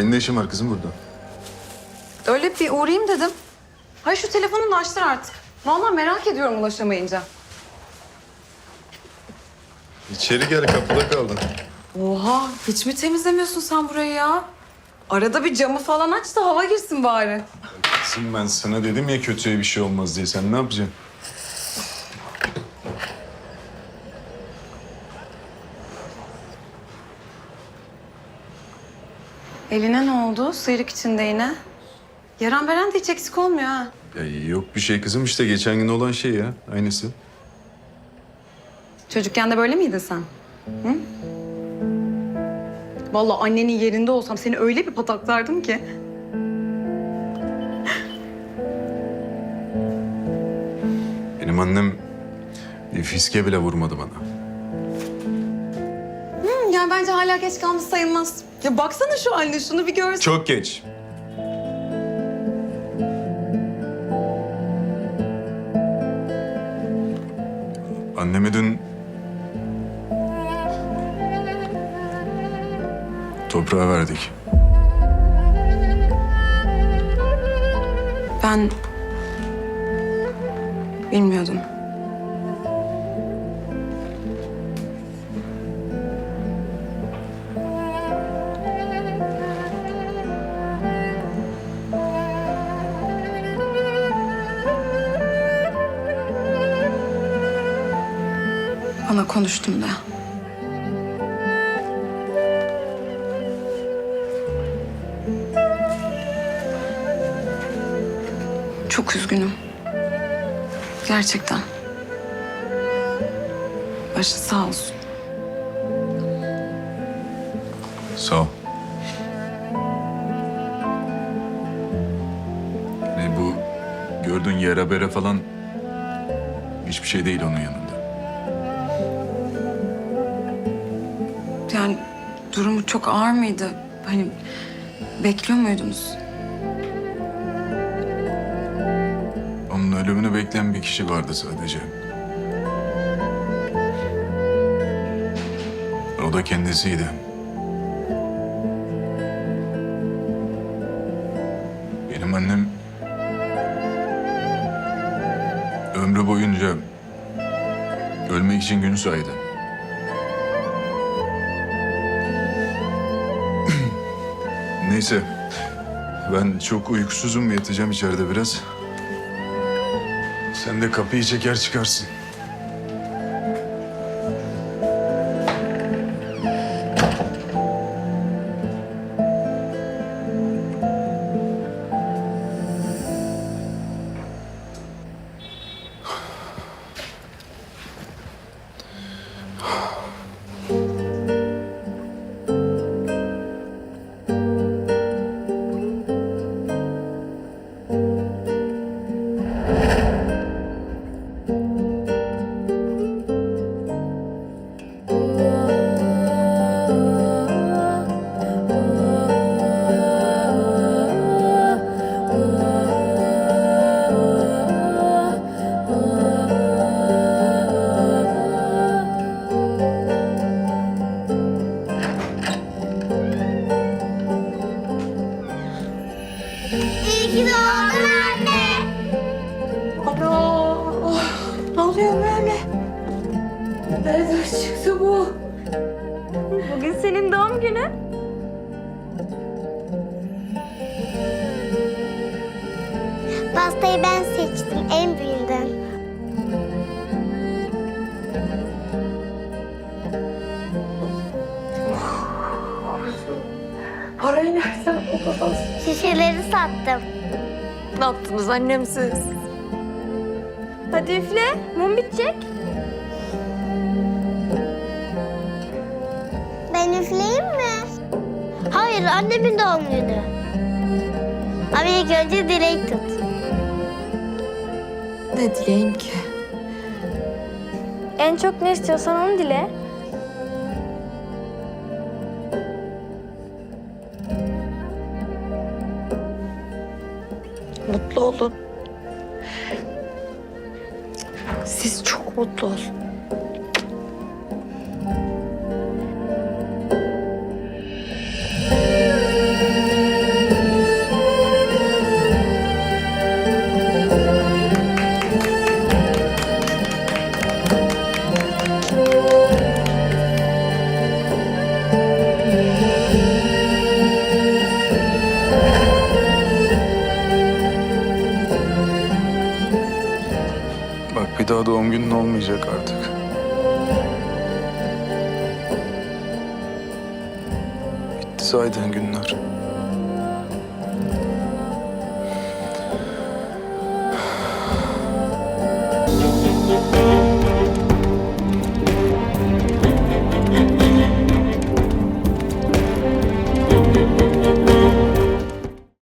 Senin de işin var kızım burada. Öyle bir uğrayayım dedim. Hay şu telefonunu açtır artık. Vallahi merak ediyorum ulaşamayınca. İçeri gel kapıda kaldın. Oha hiç mi temizlemiyorsun sen burayı ya? Arada bir camı falan aç da hava girsin bari. Kızım ben sana dedim ya kötüye bir şey olmaz diye. Sen ne yapacaksın? Eline ne oldu? Sıyrık içinde yine. Yaran Beren de hiç eksik olmuyor ha. Ya yok bir şey kızım işte geçen gün olan şey ya. Aynısı. Çocukken de böyle miydin sen? Hı? Vallahi annenin yerinde olsam seni öyle bir pataklardım ki. Benim annem bir fiske bile vurmadı bana. Hı, yani bence hala geç kalmış sayılmaz. Ya baksana şu haline şunu bir görsen. Çok geç. Anneme dün... Toprağa verdik. Ben bilmiyordum. Bana konuştun da. Çok üzgünüm. Gerçekten. Başı sağ olsun. Sağ ol. Ne bu gördüğün yara bere falan hiçbir şey değil onun yanında. Durumu çok ağır mıydı? Hani bekliyor muydunuz? Onun ölümünü bekleyen bir kişi vardı sadece. O da kendisiydi. Benim annem ömrü boyunca ölmek için gün saydı. Neyse. Ben çok uykusuzum. Yatacağım içeride biraz. Sen de kapıyı çeker çıkarsın. Nereden çıktı bu? Bugün senin doğum günün. Pastayı ben seçtim en büyüğünden. Parayı nereden buldunuz? Şişeleri sattım. Ne yaptınız annemsiz? Hadi üfle. Mum bitecek. Ben üfleyeyim mi? Hayır annemin doğum günü. Ama ilk önce dilek tut. Ne dileyim ki? En çok ne istiyorsan onu dile. Mutlu olun. Siz çok mutlu olun. Doğum günün olmayacak artık. Bitti saydığın günler.